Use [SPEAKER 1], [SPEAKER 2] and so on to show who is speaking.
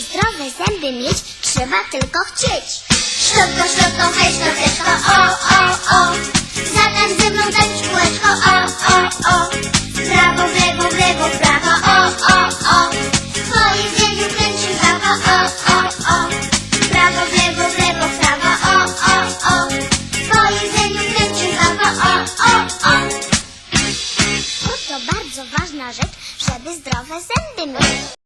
[SPEAKER 1] Zdrowe zęby mieć, trzeba tylko chcieć. Szczotko, szczotko, hej, szczoteczko, o, o, o. Zatańcz ze mną, tańcz kółeczko, o, o, o. W Prawo, w lewo, w lewo, w prawo, o, o, o. Twoje ziemiu kręci prawo, o, o, o. W Prawo, w lewo, w lewo, w prawo, o, o, o. Twoje ziemiu kręci prawo, o, o, o. To bardzo ważna rzecz, żeby zdrowe zęby mieć.